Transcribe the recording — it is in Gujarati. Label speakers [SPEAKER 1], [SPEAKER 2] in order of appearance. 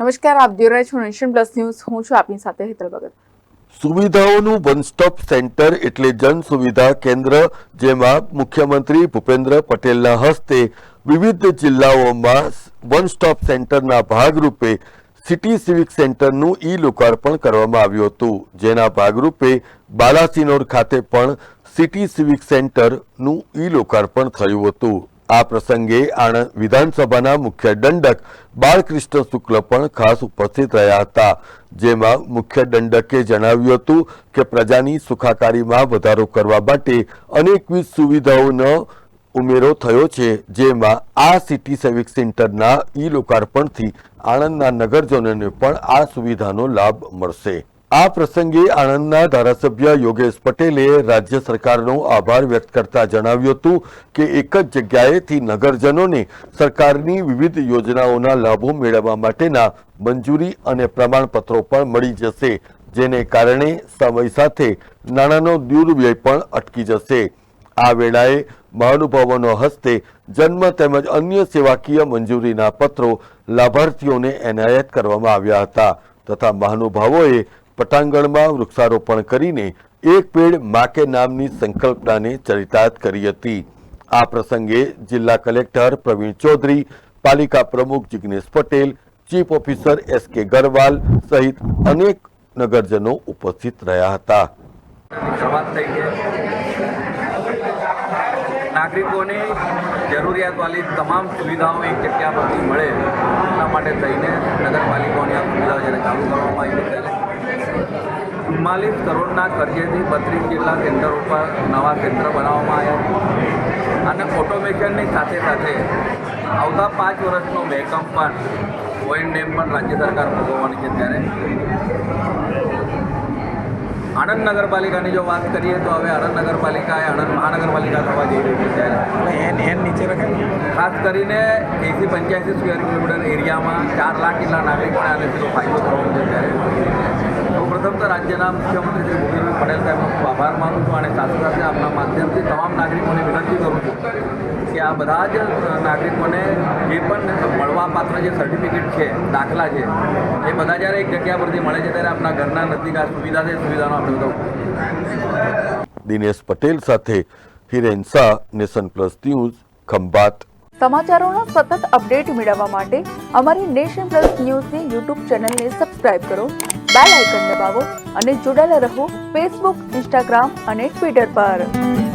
[SPEAKER 1] નમસ્કાર, આપ જોઈ રહ્યા છો નેશન પ્લસ ન્યૂઝ. હું છું આપની સાથે હેતલ ભગત.
[SPEAKER 2] સુવિધાઓનું વન સ્ટોપ સેન્ટર એટલે જન સુવિધા કેન્દ્ર, જેમાં મુખ્યમંત્રી ભૂપેન્દ્ર પટેલના હસ્તે વિવિધ જિલ્લાઓમાં વન સ્ટોપ સેન્ટરના ભાગરૂપે સિટી સિવિક સેન્ટરનું ઈ લોકાર્પણ કરવામાં આવ્યું હતું. જેના ભાગરૂપે બાલાસિનોર ખાતે પણ સિટી સિવિક સેન્ટરનું ઈ લોકાર્પણ થયું હતું. આ પ્રસંગે આણંદ વિધાનસભાના મુખ્ય દંડક બાળકૃષ્ણ શુક્લ પણ ખાસ ઉપસ્થિત રહ્યા હતા, જેમાં મુખ્ય દંડકે જણાવ્યું હતું કે પ્રજાની સુખાકારીમાં વધારો કરવા માટે અનેકવિધ સુવિધાઓનો ઉમેરો થયો છે, જેમાં આ સિટી સેવિક સેન્ટરના ઈ લોકાર્પણથી આણંદના નગરજનોને પણ આ સુવિધાનો લાભ મળશે. આ પ્રસંગે આણંદના ધારાસભ્ય યોગેશ પટેલે રાજ્ય સરકારનો આભાર વ્યક્ત કરતા જણાવ્યું હતું કે એક જ જગ્યાએથી નગરજનોને સરકારની વિવિધ યોજનાઓના લાભો મેળવવા માટેના મંજૂરી અને પ્રમાણપત્રો પણ મળી જશે, જેને કારણે સમય સાથે નાણાંનો દુર્વ્યય પણ અટકી જશે. આ વેળાએ મહાનુભાવોનો હસ્તે જન્મ તેમજ અન્ય સેવાકીય મંજૂરીના પત્રો લાભાર્થીઓને એનાયત કરવામાં આવ્યા હતા તથા મહાનુભાવોએ પટાંગણમાં વૃક્ષારોપણ કરીને એક પેડ માકે નામની સંકલ્પનાને ચરિતાર્થ કરી હતી. આ પ્રસંગે જિલ્લા કલેક્ટર પ્રવીણ ચૌધરી, પાલિકા પ્રમુખ Jignesh Patel, chief officer S K Garwal સહિત અનેક નગરજનો ઉપસ્થિત રહ્યા હતા.
[SPEAKER 3] નાગરિકોની જરૂરિયાતવાળી તમામ સુવિધાઓ એક જગ્યા પરથી મળે એના માટે થઈને નગરપાલિકાઓની આ સુવિધાઓ જ્યારે ચાલુ કરવામાં આવી ત્યારે ચુમ્માલીસ કરોડના ખર્ચેથી બત્રીસ જેટલા સેન્ટર ઉપર નવા કેન્દ્ર બનાવવામાં આવ્યા. અને ઓટોમેશનની સાથે સાથે આવતા પાંચ વર્ષનો મેકઅપ પણ ઓએન ડેમ પણ રાજ્ય સરકાર ભોગવવાની છે ત્યારે. આણંદ નગરપાલિકાની જો વાત કરીએ તો હવે આણંદ નગરપાલિકા એ આણંદ મહાનગરપાલિકા થવા જઈ રહી છે.
[SPEAKER 4] એન એન નીચે રખાય?
[SPEAKER 3] ખાસ કરીને એસી પંચ્યાસી સ્ક્વેર કિલોમીટર એરિયામાં ચાર લાખ જેટલા નાગરિકોને આને સીધો ફાયદો થવાનો છે ત્યારે. સૌપ્રથમ તો રાજ્યના મુખ્યમંત્રી શ્રી ભૂપેન્દ્રભાઈ પટેલ સાહેબનો ખૂબ આભાર માનું છું અને સાથે સાથે આપના માધ્યમથી તમામ નાગરિકોને વિનંતી કરું છું કે આ બધા જ નાગરિકોને જે પણ મળવાપાત્ર જે સર્ટિફિકેટ છે દાખલા છે એ બધા જ્યારે એક જગ્યા પરથી મળે છે ત્યારે આપણા ઘરના નજીક આ સુવિધા છે સુવિધાનો આપણે
[SPEAKER 2] દિનેશ પટેલ સાથે Hiren Shah nation plus news Khambhat.
[SPEAKER 1] સમાચારોનો સતત અપડેટ મેળવવા માટે અમારી નેશન પ્લસ ન્યૂઝની યુટ્યુબ ચેનલને સબસ્ક્રાઇબ કરો બેલ આઇકન દબાવો અને જોડાયેલા રહો ફેસબુક ઇન્સ્ટાગ્રામ અને ટ્વિટર પર.